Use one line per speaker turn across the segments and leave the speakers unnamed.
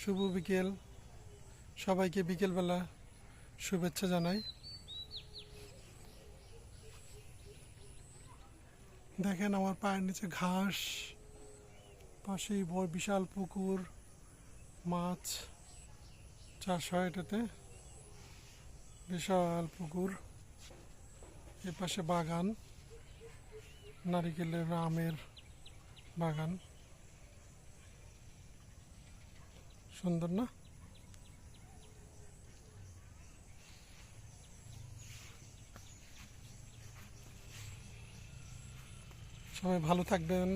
শুভ বিকেল। সবাইকে বিকেলবেলা শুভেচ্ছা জানাই। দেখেন আমার পায়ের নিচে ঘাস, পাশেই বিশাল পুকুর, মাছ চাষ হয় এটাতে। বিশাল পুকুর এ পাশে বাগান, নারিকেলের আমের বাগান। সুন্দর না? সবাই ভালো থাকবেন,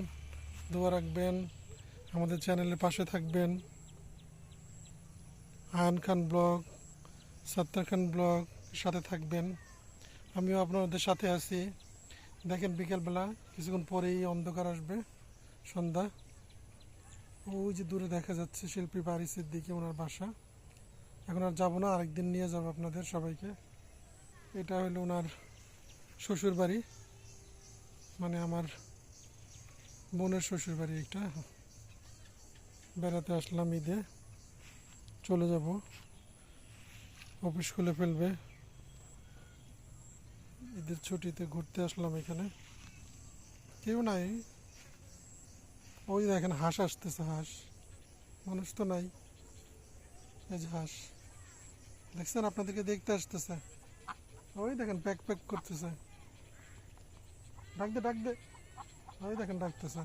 দোয়া রাখবেন, আমাদের চ্যানেলের পাশে থাকবেন। আয়ন খান ব্লগ, সত্তর খান ব্লগ সাথে থাকবেন। আমিও আপনাদের সাথে আছি। দেখেন বিকেলবেলা, কিছুক্ষণ পরেই অন্ধকার আসবে, সন্ধ্যা। ওই যে দূরে দেখা যাচ্ছে শিল্পী বারিসের দিকে ওনার বাসা। এখন আর যাব না, আরেকদিন নিয়ে যাব আপনাদের সবাইকে। এটা হলো ওনার শ্বশুর বাড়ি। মানে আমার বোনের শ্বশুর বাড়ি এটা। বেড়াতে আসলাম ঈদে। চলে যাব। অফিস খুলে ফেলবে। ঈদের ছুটিতে ঘুরতে আসলাম এখানে। কেউ নাই। ওই দেখেন হাঁস আসতেছে, হাঁস। মানুষ তো নাই। এই যে হাঁস। দেখছেন আপনাদেরকে দেখতে আসতেছে। ওই দেখেন প্যাক প্যাক করতেছে। ডাক দে ওই দেখেন ডাকতেছে।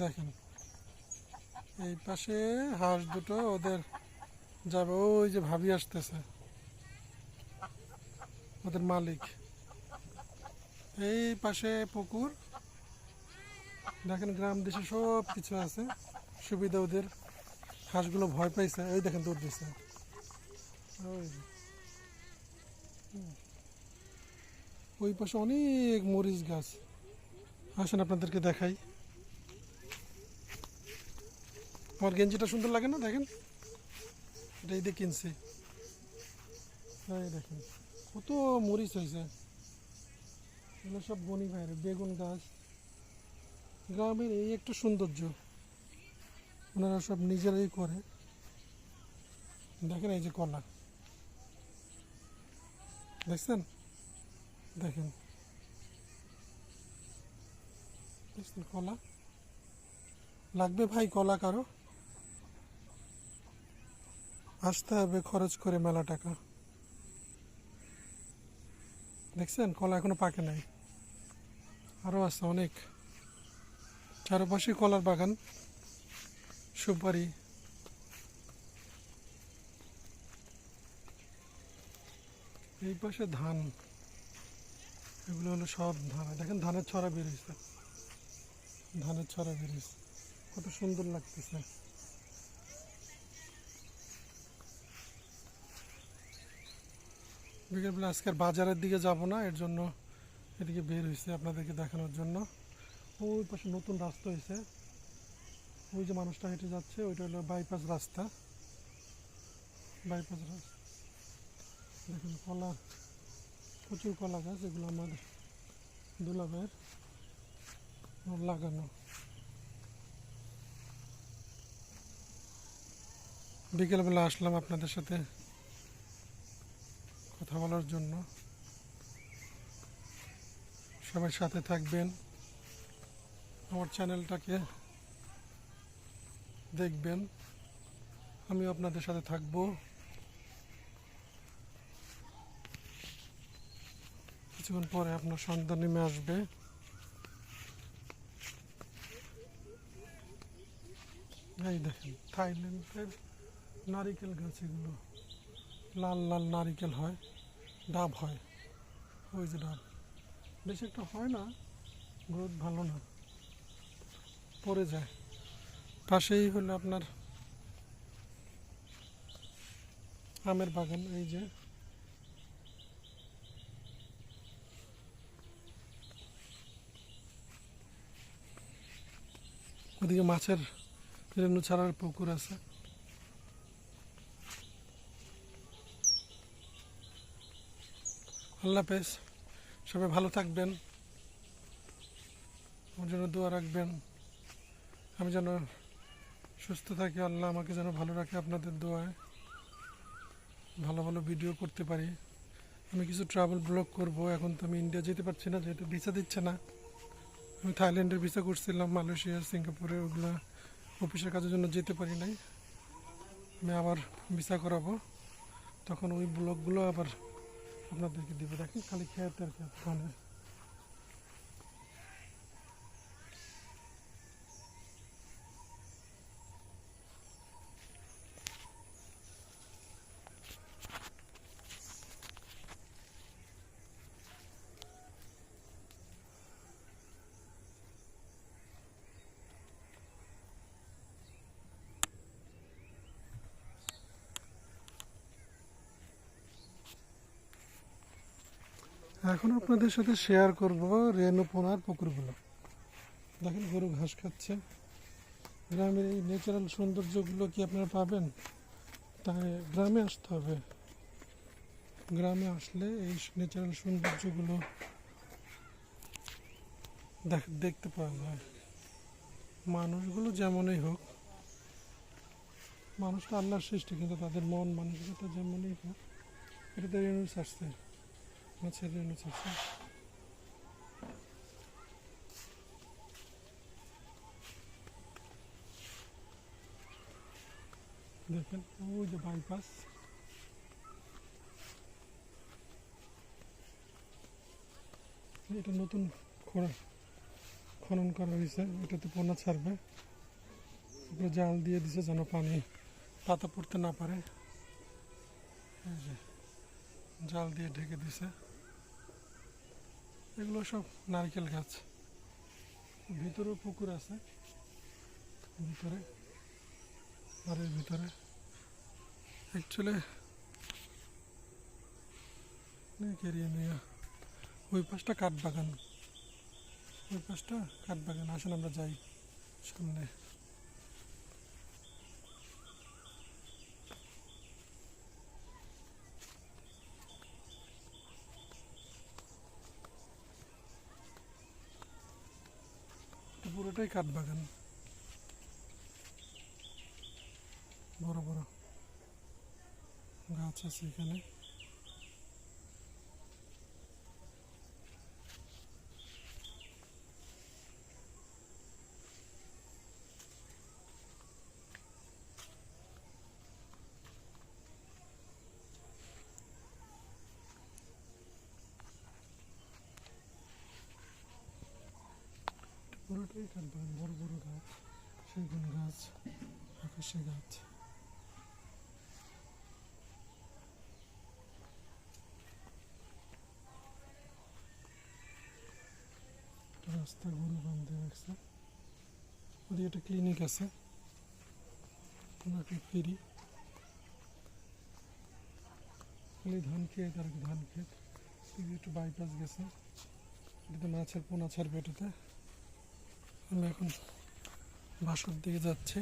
দেখেন। এই পাশে হাঁস দুটো, ওদের যাবে। ওই যে ভাবি আসতেছে। ওদের মালিক। এই পাশে পুকুর। দেখেন গ্রাম দেশে সব কিছু আছে। সুবিধা ওদের। হাঁসগুলো ভয় পাইছে। এই দেখেন দৌড় দিছে। ওই পাশে অনেক মরিচ গাছ। আসেন আপনাদেরকে দেখাই। আমার গেঞ্জিটা সুন্দর লাগে না? দেখেন। এটা এই দিয়ে কিনছি দেখেন। কত মরিচ হয়েছে? এগুলো সব বনি ভাইরে বেগুন গাছ। গ্রামের এই একটা সৌন্দর্য, ওনারা সব নিজেরাই করে। দেখেন এই যে কলা। দেখছেন? দেখেন। কলা? লাগবে ভাই কলা কারও? আসতে হবে খরচ করে মেলা টাকা। দেখছেন? কলা এখনও পাকে নাই। আরও আছে অনেক। চারপাশে কলার বাগান, সুপারি। এই পাশে ধান। এগুলো হলো সব ধান। দেখেন ধানের ছড়া বেরিয়েছে ধানের ছড়া বেরিয়েছে কত সুন্দর লাগতেছে। বিকেলবেলা আজকের বাজারের দিকে যাব না, এর জন্য এদিকে বের হয়েছে আপনাদেরকে দেখানোর জন্য। ওই পাশে নতুন রাস্তা হয়েছে ওই যে মানুষটা হেঁটে যাচ্ছে, ওইটা হলো বাইপাস রাস্তা। বাইপাস রাস্তা। দেখুন কলা, প্রচুর কলা গাছ, এগুলো আমার দুলাভের লাগানো। বিকেলবেলা আসলাম আপনাদের সাথে। কথা বলার জন্য। সবাই সাথে থাকবেন। আমার চ্যানেলটাকে দেখবেন। আমি আপনাদের সাথে থাকব। কিছুক্ষণ পরে আপনার সন্তান নেমে আসবে। এই দেখেন, থাইল্যান্ডের নারিকেল গাছ এগুলো। লাল লাল নারিকেল হয়, ডাব হয়। ওই যে ডাব। বেশি একটা হয় না, গ্রোথ ভালো না। পড়ে যায়। পাশেই হলো আপনার আমের বাগান, এই যে। ওদিকে মাছের রেণু ছাড়ার পুকুর আছে। আল্লাহ হাফেজ। সবাই ভালো থাকবেন। আমার জন্য দোয়া রাখবেন। আমি যেন সুস্থ থাকি, আল্লাহ আমাকে যেন ভালো রাখে আপনাদের দোয়ায়। ভালো ভালো ভিডিও করতে পারি। আমি কিছু ট্রাভেল ব্লগ করব। এখন তো আমি ইন্ডিয়া যেতে পারছি না, যেহেতু ভিসা দিচ্ছে না। আমি থাইল্যান্ডের ভিসা করছিলাম, মালয়েশিয়া, সিঙ্গাপুরে, ওগুলো অফিসের কাজের জন্য যেতে পারি নাই। আমি আবার ভিসা করাবো। তখন ওই ব্লগগুলো আবার আপনাদেরকে দেবো দেখেন খালি খেয়াতে আর খেয়াতে এখন আপনাদের সাথে শেয়ার করব রেণুপোনার পুকুরগুলো। দেখেন গরু ঘাস খাচ্ছে। গ্রামের এই ন্যাচারাল সৌন্দর্যগুলো কি আপনারা পাবেন? তাই গ্রামে আসতে হবে। গ্রামে আসলে এই ন্যাচারাল সৌন্দর্যগুলো দেখ, দেখতে পাওয়া যায়। মানুষগুলো যেমনই হোক, মানুষ তো আল্লাহর সৃষ্টি, কিন্তু তাদের মন, মানসিকতা যেমনই হোক এটাতে রেণুস আসছে মাছের রেণুস আসছে দেখেন ওই যে বাইপাস এটা নতুন খনন করা হয়েছে এটাতে পোনা ছাড়বে। উপরে জাল দিয়ে দিছে যেন পানি পাতা পড়তে না পারে। জাল দিয়ে ঢেকে দিছে। এগুলো সব নারকেল গাছ। ভিতরেও পুকুর আছে, ভিতরে, বাড়ির ভিতরে। অ্যাকচুয়ালি নিয়ে, ওই পাশটা কাঠ বাগান ওই পাশটা কাঠ বাগান আসেন আমরা যাই সামনে এটা পুরোটাই কাঠ বাগান। বড় বড় গাছ আছে এখানে। পুরোটাই কাঠ বাগান বড় বড় গাছ, সেগুন গাছ, আকাশি গাছ। রাস্তা গরু বান্ধে রাখছে। ওদিকে একটা ক্লিনিক আছে। ওনাকে ফিরি। ধান খেয়ে তার ধান ক্ষেত একটু বাইপাস গেছে। এটাতে মাছের পোনা ছাড়বে এটাতে। আমি এখন বাসার দিকে যাচ্ছি।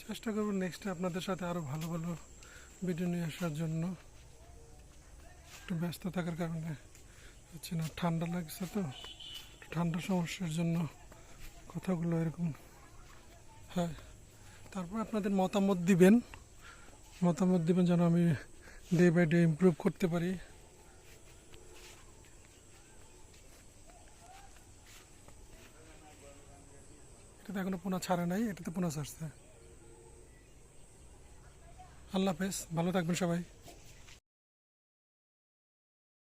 চেষ্টা করব নেক্সটে আপনাদের সাথে আরও ভালো ভালো ভিডিও নিয়ে আসার জন্য। একটু ব্যস্ত থাকার কারণে হচ্ছে না, ঠান্ডা লাগছে তো ঠান্ডা সমস্যার জন্য কথাগুলো এরকম হয়। তারপর আপনাদের মতামত দিবেন মতামত দিবেন যেন আমি ডে বাই ডে ইমপ্রুভ করতে পারি। এটাতে এখনও পোনা ছাড়ে নাই এটাতে পোনা ছাড়ছে। আল্লাহ হাফেজ ভালো থাকবেন সবাই।